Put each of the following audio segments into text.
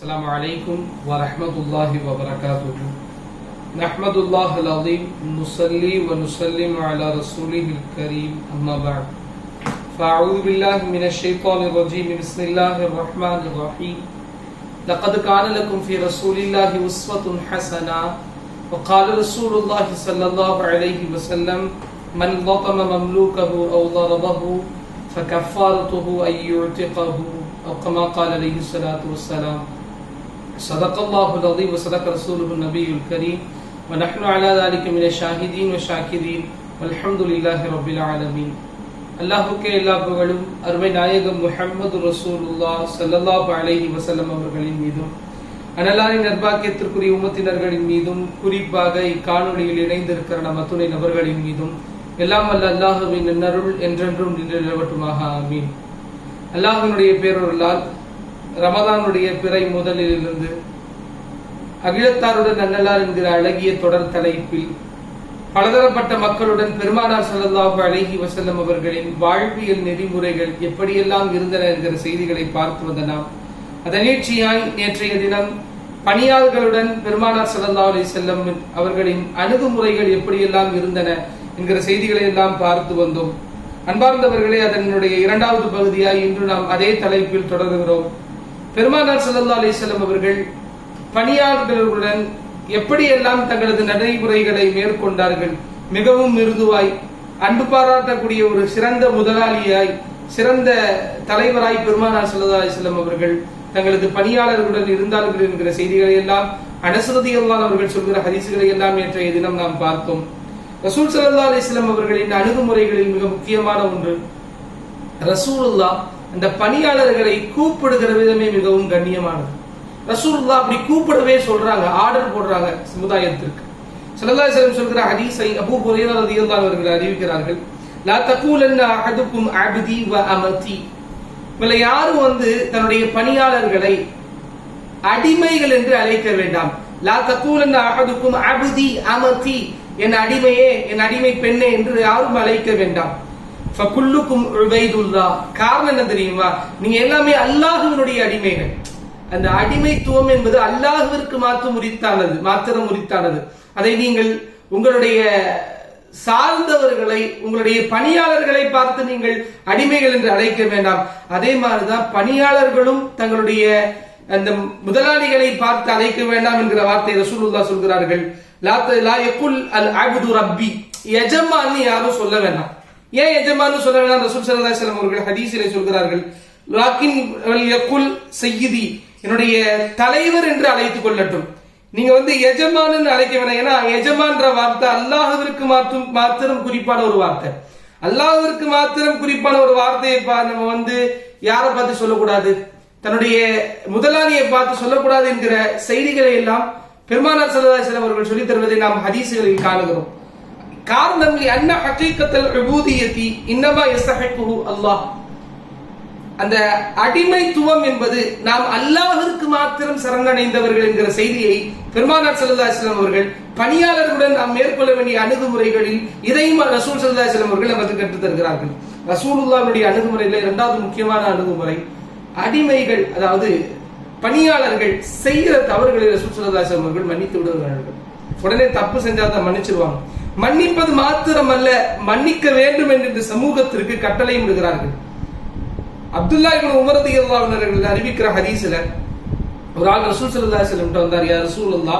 السلام عليكم ورحمة الله وبركاته. نحمد الله العظيم نصلي ونسلم على رسوله الكريم أما بعد. فأعوذ بالله من الشيطان الرجيم. بسم الله الرحمن الرحيم. لقد كان لكم في رسول الله أسوة حسنة وقال رسول الله صلى الله عليه وسلم من ضطم مملوكه أو ضربه فكفارته أن يعتقه. أو كما قال عليه الصلاة والسلام. صدق الله العظيم وصدق رسوله النبي الكريم ونحن على ذلك من الشاهدين والشاكرين والحمد لله رب العالمين அல்லாஹுக்கே எல்லா புகழும் அருமை நாயகம் முஹம்மது ரசூலுல்லா ஸல்லல்லாஹு அலைஹி வஸல்லம் அவர்களின் மீதும் அனலாரின் நர்பாக்கியத்திற்குரிய உம்மத்தினர்களின் மீதும் குறிப்பாக இக்காணொளியில் இணைந்திருக்கிற நம் அத்துணை நபர்களின் மீதும் எல்லாம் வல்ல அல்லாஹுவின் நன்னருள் என்றென்றும் நின்று நிலவட்டுமாக ஆமீன் அல்லாஹினுடைய பேரொருளால் ரமதானுடைய பிறை முதலிலிருந்து அகிலத்தாருடன் நன்னலார் என்கிற அழகிய தொடர் தலைப்பில் பலதரப்பட்ட மக்களுடன் பெருமானார் ஸல்லல்லாஹு அழகி வசல்லம் அவர்களின் வாழ்வியல் நெறிமுறைகள் எப்படியெல்லாம் இருந்தன என்கிற செய்திகளை பார்த்து வந்த நாம் அதன் நேற்றைய தினம் பணியாளர்களுடன் பெருமானார் ஸல்லல்லாஹு அலி செல்லம் அவர்களின் அணுகுமுறைகள் எப்படியெல்லாம் இருந்தன என்கிற செய்திகளை எல்லாம் பார்த்து வந்தோம். அன்பார்ந்தவர்களே அதனுடைய இரண்டாவது பகுதியாய் இன்று நாம் அதே தலைப்பில் தொடர்கிறோம். பெருமானார் சல்லா அலைஹி அவர்கள் பணியாளர்களுடன் எப்படியெல்லாம் தங்களது நடைமுறைகளை மேற்கொண்டார்கள் மிகவும் மிருதுவாய் அன்பு பாராட்டக்கூடிய ஒரு சிறந்த முதலாளியாய் சிறந்த தலைவராய் பெருமானார் சல்லா அலைஹி அவர்கள் தங்களது பணியாளர்களுடன் இருந்தார்கள் என்கிற செய்திகளை எல்லாம் அனசரதி அல்லான் அவர்கள் சொல்கிற ஹரிசுகளை எல்லாம் நேற்றைய தினம் நாம் பார்த்தோம். ரசூல் சல்லா அலிஸ்லாம் அவர்களின் அணுகுமுறைகளில் மிக முக்கியமான ஒன்று ரசூலுல்லா அந்த பணியாளர்களை கூப்பிடுகிற விதமே மிகவும் கண்ணியமானது. ரசூல்லா அப்படி கூப்பிடவே சொல்றாங்க ஆர்டர் போடுறாங்க சமுதாயத்திற்கு. சல்லா அலிஸ்லாம் சொல்கிற ஹதீஸை அபு ஹுரைரா ரலியல்லாஹு அவர்கள் அறிவிக்கிறார்கள். லா தகூலன்ன அஹதுக்கும் அப்தி வ அமதி. உங்களை யாரும் வந்து தன்னுடைய பணியாளர்களை அடிமைகள் என்று அழைக்க வேண்டாம். லா தகூலன்ன அஹதுக்கும் அப்தி அமதி. என் அடிமையே என் அடிமை பெண்ணே என்று யாரும் அழைக்க வேண்டாம். ஃபகுல்லுக்கும் உபைதுல்லா காரணம் என்ன தெரியுமா? நீங்க எல்லாமே அல்லாஹுவினுடைய அடிமைகள். அந்த அடிமைத்துவம் என்பது அல்லாஹுவிற்கு மாத்திரம் உரித்தானது மாத்திரம் உரித்தானது. அதை நீங்கள் உங்களுடைய சார்ந்தவர்களை உங்களுடைய பணியாளர்களை பார்த்து நீங்கள் அடிமைகள் என்று அழைக்க வேண்டாம். அதே மாதிரிதான் பணியாளர்களும் தங்களுடைய அந்த முதலாளிகளை பார்த்து அழைக்க வேண்டாம் என்கிற வார்த்தை ரசூலுல்லா சொல்கிறார்கள். லா எப்புல் அல் அபுது ரப்பி. எஜமான்னு யாரும் சொல்ல வேண்டாம். ஏன் எஜமான்னு சொல்ல ரசூல் சல்லா செல்லம் அவர்கள் ஹதீஸிலே சொல்கிறார்கள் லாக்கின் யகுல் செய்யுதி என்னுடைய தலைவர் என்று அழைத்துக் கொள்ளட்டும். நீங்க வந்து எஜமான்னு அழைக்க வேணாம். ஏன்னா எஜமான்ற வார்த்தை அல்லாஹுவிற்கு மாற்றும் மாத்திரம் குறிப்பான ஒரு வார்த்தை. அல்லாஹிற்கு மாத்திரம் குறிப்பான ஒரு வார்த்தையை நம்ம வந்து யாரை பார்த்து சொல்லக்கூடாது? தன்னுடைய முதலாளியை பார்த்து சொல்லக்கூடாது என்கிற செய்திகளை எல்லாம் பெருமானார் சல்லா அவர்கள் சொல்லித் தருவதை நாம் ஹதீசுகளில் காணுகிறோம். காரணம் அன்ன ஹக்கீக்கத்தல் உபூதியத்தி இன்னமா எஸ்தஹக்குஹு அல்லாஹ். அந்த அடிமைத்துவம் என்பது நாம் அல்லாஹிற்கு மாத்திரம் சரணடைந்தவர்கள் என்கிற செய்தியை பெருமானார் சல்லா இஸ்லாம் அவர்கள் பணியாளர்களுடன் நாம் மேற்கொள்ள வேண்டிய அணுகுமுறைகளில் இதையும் ரசூல் சல்லா இஸ்லாம் அவர்கள் நமக்கு கற்றுத் தருகிறார்கள். ரசூலுல்லாவுடைய அணுகுமுறையில இரண்டாவது முக்கியமான அணுகுமுறை அடிமைகள் அதாவது பணியாளர்கள் செய்கிற தவறுகளை ரசூல் சல்லா இஸ்லாம் அவர்கள் மன்னித்து விடுகிறார்கள். உடனே தப்பு செஞ்சால் தான் மன்னிச்சிருவாங்க. மன்னிப்பது மாத்திரமல்ல மன்னிக்க வேண்டும் என்று சமூகத்திற்கு கட்டளையும் விடுகிறார்கள். அப்துல்லா இவன் உமரது அவர்கள் அறிவிக்கிற ஹதீஸ்ல ஒரு ஆள் ரசூல் சல்லா செல்லம் வந்தார் யார் ரசூல் அல்லா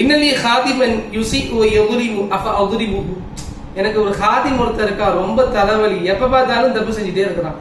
இன்னலி ஹாதிமன் யுசி ஓ எதுரிமு அஃப அதுரிமுகு எனக்கு ஒரு ஹாதிம் ஒருத்தர் இருக்கா ரொம்ப தலைவலி. எப்ப பார்த்தாலும் தப்பு செஞ்சுட்டே இருக்கிறான்.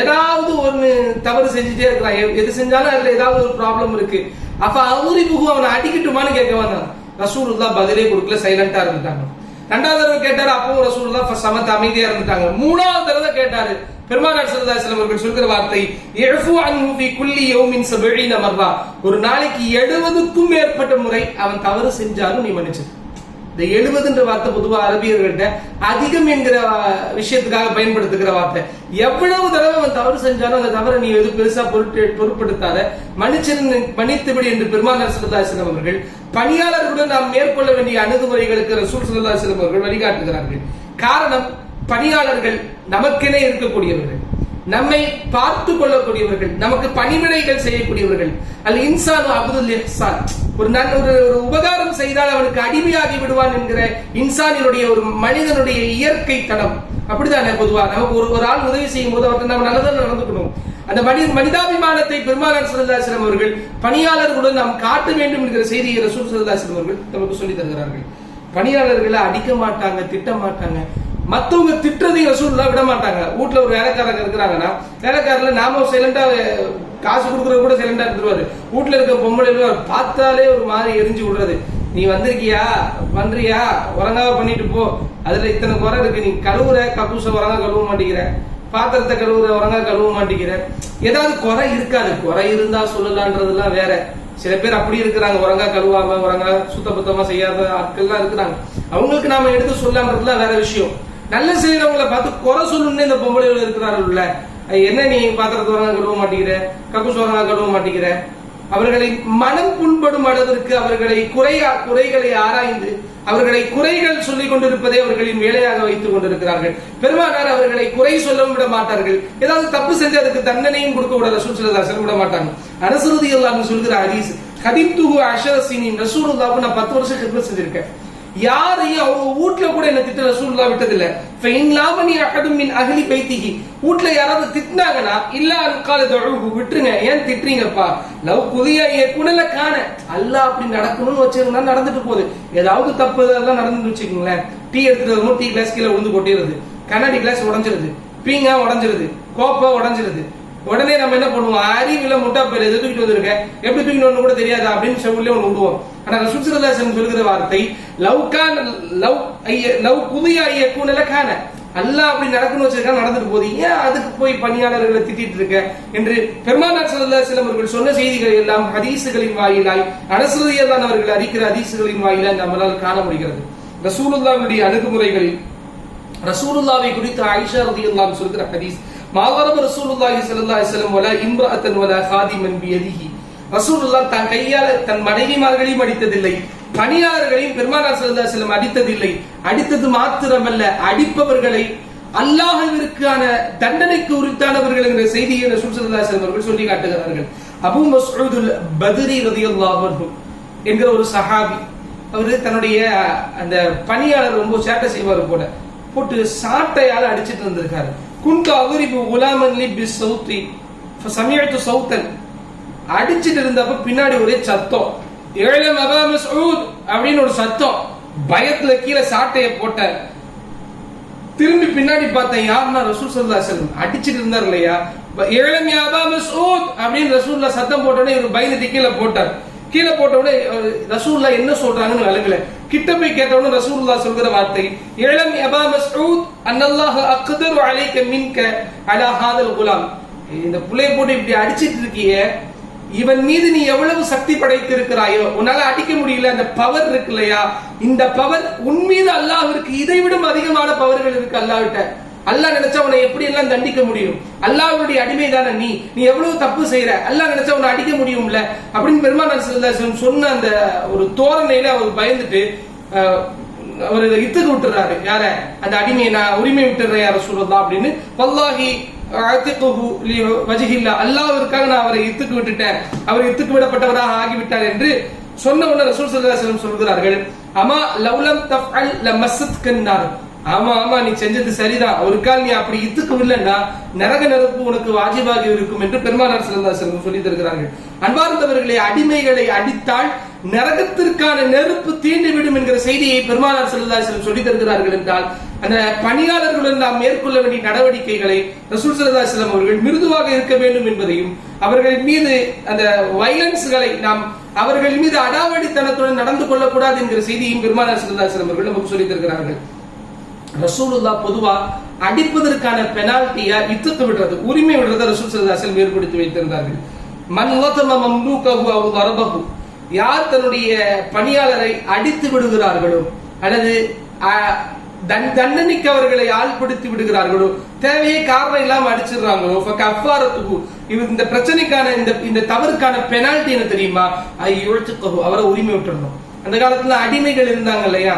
ஏதாவது ஒண்ணு தவறு செஞ்சுட்டே இருக்கிறான். எது செஞ்சாலும் அதுல ஏதாவது ஒரு ப்ராப்ளம் இருக்கு. அப்ப அதுரிமுகு அவனை அடிக்கட்டுமான்னு கேட்க வந்தான். ரசூலுல்லா பதிலே கொடுக்கல சைலண்டா இருந்துட்டாங்க. ரெண்டாவது தடவை கேட்டாரு அப்பவும் ரசூலுல்லா சமத்து அமைதியா இருந்துட்டாங்க. மூணாவது தடவை கேட்டாரு. பெருமானார் சல்லா அவர்கள் சொல்கிற வார்த்தை இழஃபு அன்ஹு குள்ளி குல்லி யௌமின் சபீன மர்ரா. ஒரு நாளைக்கு எழுபதுக்கும் மேற்பட்ட முறை அவன் தவறு செஞ்சாலும் நீ மன்னிச்சு இந்த எழுபதுன்ற வார்த்தை பொதுவாக அரபியர்கள்ட்ட அதிகம் என்கிற விஷயத்துக்காக பயன்படுத்துகிற வார்த்தை. எவ்வளவு தடவை அவன் தவறு செஞ்சாலும் அந்த தவறை நீ எது பெருசா பொருட்டு பொருட்படுத்தாத. மன்னிச்சிருந்து மன்னித்துவிடு என்று பெருமாள் சல்லா அவர்கள் பணியாளர்களுடன் நாம் மேற்கொள்ள வேண்டிய அணுகுமுறைகளுக்கு ரசூல் சல்லா அவர்கள் வழிகாட்டுகிறார்கள். காரணம் பணியாளர்கள் நமக்கென இருக்கக்கூடியவர்கள். நம்மை பார்த்து கொள்ளக்கூடியவர்கள் நமக்கு பணிவிடைகள் செய்யக்கூடியவர்கள். அல் இன்சான் அப்துல் இஹ்சான். ஒரு நல்ல ஒரு ஒரு உபகாரம் செய்தால் அவனுக்கு அடிமையாகி விடுவான் என்கிற இன்சானினுடைய ஒரு மனிதனுடைய இயற்கை தடம். அப்படித்தானே பொதுவா? நமக்கு ஒரு ஒரு ஆள் உதவி செய்யும் போது அவருக்கு நம்ம நல்லதான் நடந்துக்கணும். அந்த மனித மனிதாபிமானத்தை பெருமானார் சரதாசிரம் அவர்கள் பணியாளர்களுடன் நாம் காட்ட வேண்டும் என்கிற செய்தியை ரசூல் சரதாசிரம் அவர்கள் நமக்கு சொல்லி தருகிறார்கள். பணியாளர்களை அடிக்க மாட்டாங்க திட்ட மாட்டாங்க. மத்தவங்க திட்டுறதையும் ரசூல்லா விட மாட்டாங்க. வீட்டுல ஒரு வேலைக்காரங்க இருக்கிறாங்கன்னா வேலைக்காரர்ல நாம சைலண்டா காசு கொடுக்குறது கூட சைலண்டா இருந்துருவாரு. வீட்டுல இருக்க பொம்பளை பார்த்தாலே ஒரு மாதிரி எரிஞ்சு விடுறது. நீ வந்திருக்கியா? பண்றியா உறங்காவ பண்ணிட்டு போ. அதுல இத்தனை குறை இருக்கு. நீ கழுவுற கக்கூச உரங்கா கழுவ மாட்டேங்கிற. பாத்திரத்தை கழுவுற உறங்கா கழுவ மாட்டேங்கிற. ஏதாவது குறை இருக்காது. குறை இருந்தா சொல்லலான்றதுலாம் வேற. சில பேர் அப்படி இருக்கிறாங்க. உறங்கா கழுவாம உறங்கா சுத்தபத்தமா செய்யாத ஆட்கள்லாம் இருக்கிறாங்க. அவங்களுக்கு நாம எடுத்து சொல்லாமன்றதுலாம் வேற விஷயம். நல்ல செய்யறவங்களை பார்த்து குறை சொல்லணும்னு இந்த பொம்பளைகள் இருக்கிறார்கள்ல. என்ன நீ பாத்திரத்தை உறங்கா கழுவ மாட்டேங்கிற? கக்கூஸ் உறங்கா கழுவ மாட்டேங்கிற? அவர்களை மனம் புண்படும் அளவிற்கு அவர்களை குறையா குறைகளை ஆராய்ந்து அவர்களை குறைகள் சொல்லிக் கொண்டிருப்பதை அவர்களின் வேலையாக வைத்துக் கொண்டிருக்கிறார்கள். பெருமானார் அவர்களை குறை சொல்லவும் விட மாட்டார்கள். ஏதாவது தப்பு செஞ்சு அதுக்கு தண்டனையும் கொடுக்க விட ரசூல் சல்லல்லாஹு விட மாட்டாங்க. அரசுறுதி எல்லாம் சொல்கிற ஹதீஸ் ஹதீப்துஹு அஷரசினின் ரசூலுல்லாஹ்வு நான் பத்து வருஷம் செஞ்சிருக்கேன். யாரையும் அவங்க வீட்ல கூட என்ன திட்ட ரசூல்லா விட்டதில்ல. ஃபைன்லாமனி அகதும் மின் அகலி பைத்திகி வீட்ல யாராவது திட்டினாங்கன்னா இல்ல அன்கால தொடர்பு விட்டுருங்க. ஏன் திட்டுறீங்கப்பா? லவ் புதிய குணல காண. அல்ல அப்படி நடக்கணும்னு வச்சிருந்தா நடந்துட்டு போகுது. ஏதாவது தப்பு இதெல்லாம் நடந்து வச்சுக்கோங்களேன். டீ எடுத்துட்டு வரும்போது டீ கிளாஸ் கீழே விழுந்து கொட்டிடுறது. கண்ணாடி கிளாஸ் உடஞ்சிருது. பீங்கா உடஞ்சிருது. கோப்பை உடஞ்சிருது. உடனே நம்ம என்ன பண்ணுவோம்? அறிவில முட்டா பேர் எது தூக்கிட்டு வந்திருக்க? எப்படி தூக்கிட்டு வந்து கூட தெரியாது அப்படின்னு செவ்விலே ஒன்று விடுவோம் ஆனா ரசூசரதாசன் சொல்கிற வார்த்தை லவ் கான் லவ் ஐய லவ் புதிய ஐய கூணல கான. அல்லா அப்படி நடக்கணும் வச்சிருக்கா நடந்துட்டு போகுது. ஏன் அதுக்கு போய் பணியாளர்களை திட்டிட்டு இருக்க? என்று பெருமானார் சல்லா சிலம் அவர்கள் சொன்ன செய்திகள் எல்லாம் ஹதீசுகளின் வாயிலாய் அரசுதான் அவர்கள் அறிக்கிற ஹதீசுகளின் வாயிலாய் நம்மளால் காண முடிகிறது ரசூலுல்லாவுடைய அணுகுமுறைகளில் ரசூலுல்லாவை குறித்து ஆயிஷா எல்லாம் சொல்கிற ஹதீஸ் மாவரம் ரசூலுல்லாஹி ஸல்லல்லாஹு அலைஹி வஸல்லம் வலா இம்ரஅத்தன் வலா ஹாதிமன் பியதிஹி. ரசூலுல்லாஹ் தன் கையால தன் மனைவிமார்களையும் அடித்ததில்லை. பணியாளர்களையும் பெருமானார் ஸல்லல்லாஹு அலைஹி வஸல்லம் அடித்ததில்லை. அடித்தது மாத்திரமல்ல அடிப்பவர்களை அல்லாஹ்விற்கான தண்டனைக்கு உரித்தானவர்கள் என்ற செய்தியை ரசூல் ஸல்லல்லாஹு அலைஹி வஸல்லம் அவர்கள் சொல்லி காட்டுகிறார்கள். அபூ மஸ்ஊதுல் பத்ரி ரலியல்லாஹு அன்ஹு என்கிற ஒரு சஹாபி அவரு தன்னுடைய அந்த பணியாளர் ரொம்ப சேட்டை செய்வார் போல. போட்டு சாட்டையால அடிச்சிட்டு இருந்திருக்காரு குண்டு அகுரிபு குலாமன் லிபி சவுத்ரி சமயத்து சௌத்தன் அடிச்சிட்டு இருந்தப்ப பின்னாடி ஒரே சத்தம் ஏழம் அபா மசூத் அப்படின்னு ஒரு சத்தம் பயத்துல கீழே சாட்டைய போட்ட திரும்பி பின்னாடி பார்த்தேன் யாருன்னா ரசூல் சல்லா செல்லம் அடிச்சிட்டு இருந்தார் இல்லையா ஏழம் யாபா மசூத் அப்படின்னு ரசூல்லா சத்தம் போட்டோன்னே இவர் பயந்துட்டு கீழே போட்டார் கீழே போட்ட உடனே ரசூல்லா என்ன சொல்றாங்கன்னு அழுகல. கிட்ட போய் கேட்ட ரசூல்லா சொல்கிற வார்த்தை இளம் எபா மஸ்ஊத் அன்னல்லாஹ் அக்தரு அலைக்க மின்க அலா ஹாதல் குலாம். இந்த புள்ளைய போட்டு இப்படி அடிச்சிட்டு இருக்கியே இவன் மீது நீ எவ்வளவு சக்தி படைத்திருக்கிறாயோ உன்னால அடிக்க முடியல அந்த பவர் இருக்கு இல்லையா இந்த பவர் உன் மீது அல்லாஹ் இருக்கு இதை விடும் அதிகமான பவர்கள் இருக்கு அல்லாஹ்கிட்ட அல்லாஹ் நினைச்சா உன்னை எப்படி எல்லாம் தண்டிக்க முடியும்? அல்லாஹ்வுடைய அடிமை தானே நீ. நீ எவ்வளவு தப்பு செய்யற அல்லாஹ் நினைச்சா உன்னை அடிக்க முடியும்ல? அப்படின்னு பெருமானார் சொன்ன அந்த ஒரு தோரணையில அவர் பயந்துட்டு அவர் இத்துக்கு விட்டுறாரு. யார? அந்த அடிமையை நான் உரிமை விட்டுறேன் யார சொல்லலாம் அப்படின்னு. பல்லாகி வஜிகில்லா அல்லாஹ்விற்காக நான் அவரை இத்துக்கு விட்டுட்டேன். அவர் இத்துக்கு விடப்பட்டவராக ஆகிவிட்டார் என்று சொன்ன உடனே ரசூல் சல்லல்லாஹு சொல்கிறார்கள். அமா லவ்லம் தஃஅல் லமஸ்ஸத் கன்னார். ஆமா ஆமா நீ செஞ்சது சரிதான். ஒரு கால் நீ அப்படி இத்துக்கமில்லைன்னா நரக நெருப்பு உனக்கு வாஜிபாகி இருக்கும் என்று பெருமானார் சிறந்தாசன் சொல்லி தருகிறார்கள். அன்பார்ந்தவர்களை அடிமைகளை அடித்தால் நரகத்திற்கான நெருப்பு தீண்டு விடும் என்கிற செய்தியை பெருமானார் செல்லாசலம் சொல்லி தருகிறார்கள் என்றால் அந்த பணியாளர்களுடன் நாம் மேற்கொள்ள வேண்டிய நடவடிக்கைகளை ரசூல் சல்லாஸ்லம் அவர்கள் மிருதுவாக இருக்க வேண்டும் என்பதையும் அவர்களின் மீது அந்த வைலன்ஸ்களை நாம் அவர்கள் மீது அடாவடித்தனத்துடன் நடந்து கொள்ளக்கூடாது என்கிற செய்தியும் பெருமானார் சல்லாஸ்லம் அவர்கள் நமக்கு சொல்லித் தருகிறார்கள். ரசூலுல்லா பொதுவா அடிப்பதற்கான பெனால்ட்டியா இத்துக்கு விடுறது உரிமை விடுறத ரசூல் சல்லாசல் ஏற்படுத்தி வைத்திருந்தார்கள். மன் ஓத்தம மம்லூகஹு அவ் யார் தன்னுடைய பணியாளரை அடித்து விடுகிறார்களோ அல்லது தன் தண்டனைக்கு அவர்களை ஆள்படுத்தி விடுகிறார்களோ தேவையே காரணம் இல்லாம அடிச்சிடுறாங்களோ கஃபாரத்துக்கு இவர் இந்த பிரச்சனைக்கான இந்த இந்த தவறுக்கான பெனால்ட்டி என்ன தெரியுமா? ஐ யோசிச்சுக்கோ அவரை உரிமை விட்டுறணும். அந்த காலத்துல அடிமைகள் இருந்தாங்க இல்லையா?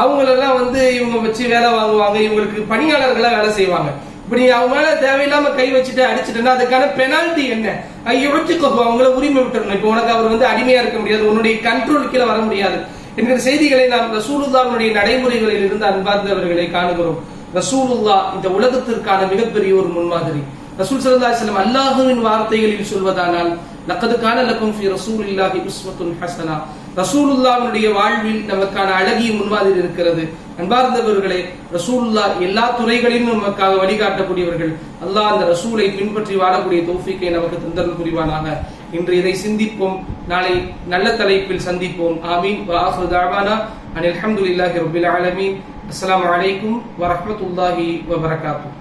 அவங்களெல்லாம் வந்து இவங்க வச்சு வேலை வாங்குவாங்க இவங்களுக்கு பணியாளர்களா வேலை செய்வாங்க. இப்ப நீ அவங்க மேல தேவையில்லாம கை வச்சுட்டு அடிச்சிட்டேன்னா அதுக்கான பெனால்டி என்ன? ஐயோச்சுக்கோ அவங்கள உரிமை விட்டுறணும் இப்போ உனக்கு அவர் வந்து அடிமையா இருக்க முடியாது உன்னுடைய கண்ட்ரோல் கீழே வர முடியாது. என்கிற செய்திகளை நாம் ரசூலுல்லாவுடைய நடைமுறைகளில் இருந்து அன்பார்ந்தவர்களை காணுகிறோம். ரசூலுல்லா இந்த உலகத்திற்கான மிகப்பெரிய ஒரு முன்மாதிரி. ரசூல் சல்லா செல்லம் அல்லாஹுவின் வார்த்தைகளில் சொல்வதானால் லக்கதுக்கான கான லக்கும் ஃபி ரசூலில்லாஹி உஸ்மத்துன் ஹசனா ரசூலுல்லாவினுடைய வாழ்வில் நமக்கான அழகிய முன்மாதிரி இருக்கிறது. அன்பார்ந்தவர்களே ரசூலுல்லா எல்லா துறைகளிலும் நமக்காக வழிகாட்டக்கூடியவர்கள். அல்லாஹ் அந்த ரசூலை பின்பற்றி வாழக்கூடிய தோஃபிக்கை நமக்கு தந்தல் புரிவானாக. இன்று இதை சிந்திப்போம். நாளை நல்ல தலைப்பில் சந்திப்போம். ஆமீன். வாஹு தாவானா அனில் அல்ஹம்துலில்லாஹி ரப்பில் ஆலமீன். அஸ்ஸலாமு அலைக்கும் வரஹ்மத்துல்லாஹி வபரகாத்துஹு